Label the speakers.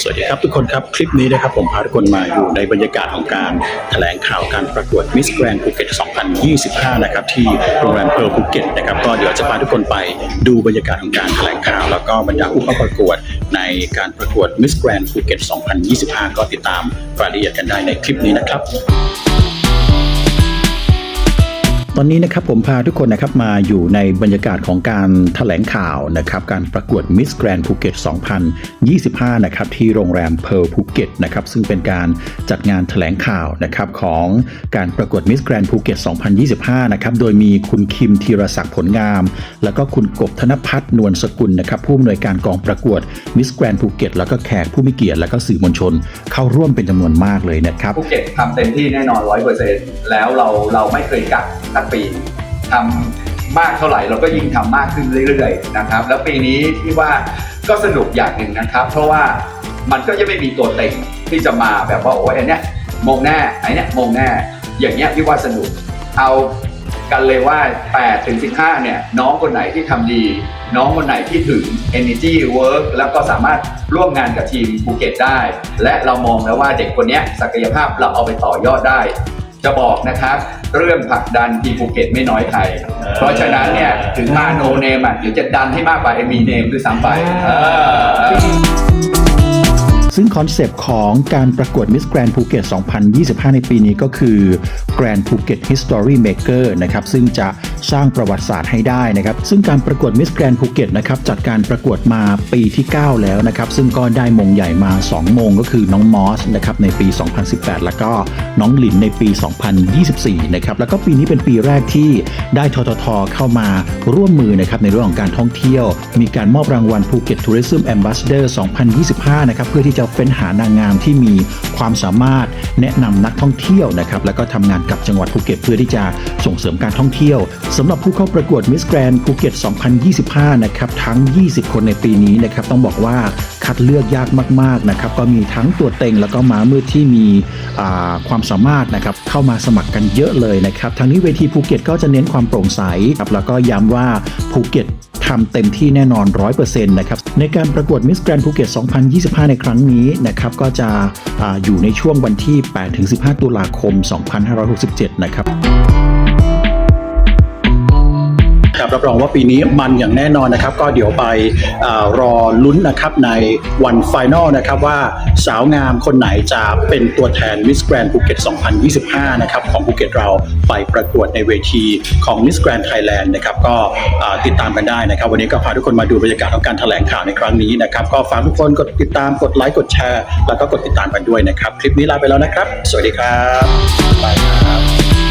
Speaker 1: สวัสดีครับทุกคนครับ คลิปนี้นะครับ ผมพาทุกคนมาอยู่ในบรรยากาศของการแถลงข่าวการประกวดมิสแกรนภูเก็ต 2025 นะครับ ที่โรงแรมเพร์ลภูเก็ตนะครับก็เดี๋ยวจะพาทุกคนไปดูบรรยากาศของการแถลงข่าว แล้วก็บรรดาผู้เข้าประกวดในการประกวดมิสแกรนภูเก็ต 2025 ก็ติดตามรายละเอียดกันได้ในคลิปนี้นะครับ ตอนนี้นะครับผมพาทุกคนนะครับมาอยู่ในบรรยากาศของการแถลงข่าวนะครับการประกวด Miss Grand Phuket 2025 นะครับที่โรงแรมเพร์ลภูเก็ตนะครับซึ่งเป็นการจัดงานแถลงข่าวนะครับของการประกวด Miss Grand Phuket 2025 นะครับโดยมีคุณคิมธีรศักดิ์ผลงาม แล้วก็คุณกบธนพัฒน์นวลสกุลนะครับผู้อำนวยการกองประกวด Miss Grand Phuket แล้วก็แขกผู้มีเกียรติแล้วก็สื่อมวลชน เข้าร่วมเป็นจำนวนมากเลยนะครับ
Speaker 2: ภูเก็ตทำเต็มที่แน่นอนร้อยเปอร์เซ็นต์แล้วเราเราไม่เคยกักกปีทำมากเท่าไหร่เราก็ยิ่งทำมากขึ้นเรื่อยๆนะครับ แล้วปีนี้ที่ว่าก็สนุกอย่างหนึ่งนะครับ เพราะว่ามันก็จะไม่มีตัวเต็งที่จะมาแบบว่าโอ้ยอันเนี้ยมงแน่ไอ้เนี้ยมงแน่อย่างเงี้ยพี่ว่าสนุกเอากันเลยว่า8ถึง15เนี่ยน้องคนไหนที่ทำดี น้องคนไหนที่ถึง energy work แล้วก็สามารถร่วมงานกับทีมภูเก็ตได้ และเรามองแล้วว่าเด็กคนนี้ศักยภาพเราเอาไปต่อยอดได้ จะบอกนะครับ เรื่องผลักดันทีมภูเก็ตไม่น้อยใคร เพราะฉะนั้นเนี่ยถึงมาโนเนมอะเดี๋ยวจะดันให้มากกว่าเอมีเนมด้วยซ้ำไปเออ
Speaker 1: ซึ่งคอนเซปต์ของการประกวด Miss Grand Phuket 2025 ในปีนี้ก็คือ Grand Phuket History Maker นะครับซึ่งจะสร้างประวัติศาสตร์ให้ได้นะครับ ซึ่งการประกวด Miss Grand Phuket นะครับจัดการประกวดมาปีที่ 9 แล้วนะครับ ซึ่งก็ได้มงใหญ่มา 2 มงก็คือน้องมอสนะครับในปี 2018 แล้วก็น้องหลินในปี 2024 นะครับแล้วก็ปีนี้เป็นปีแรกที่ได้ทททเข้ามาร่วมมือนะครับในเรื่องของการท่องเที่ยว มีการมอบรางวัล Phuket Tourism Ambassador 2025 นะครับเพื่อที่จะเฟ้นหานางงามที่มีความสามารถแนะนำนักท่องเที่ยวนะครับแล้วก็ทำงานกับจังหวัดภูเก็ตเพื่อที่จะส่งเสริมการท่องเที่ยวสำหรับผู้เข้าประกวด Miss Grand Phuket 2025 นะครับทั้ง 20 คนในปีนี้นะครับต้องบอกว่าคัดเลือกยากมากๆนะครับก็มีทั้งตัวเต็งแล้วก็ม้ามืดที่มีความสามารถนะครับเข้ามาสมัครกันเยอะเลยนะครับทั้งนี้เวทีภูเก็ตก็จะเน้นความโปร่งใสครับแล้วก็ย้ำว่าภูเก็ต ทำเต็มที่แน่นอน 100%นะครับ ในการประกวด Miss Grand Phuket 2025 ในครั้งนี้นะครับ ก็จะออยู่ในช่วงวันที่ 8-15 ตุลาคม 2567 นะครับ รับรับองว่าปีนี้มันอย่างแน่นอนนะครับ ก็เดี๋ยวไปอรอลุ้นนะครับในวันไฟนลนะครับว่าสาวงามคนไหนจะเป็นตัวแทน Miss Grand Phuket 2025 นะครับของภูเก็ตเราไปประกวดในเวทีของ Miss Grand Thailand นะครับก็ติดตามกันได้นะครับ วันนี้ก็พาทุกคนมาดูบรรยากาศของการแถลงข่าวในครั้งนี้นะครับ ก็ฝากทุกคนกดติดตามกดไลค์กดแชร์ แล้วก็กดติดตามกันด้วยนะครับ คลิปนี้ลาไปแล้วนะครับ สวัสดีครับบายครับ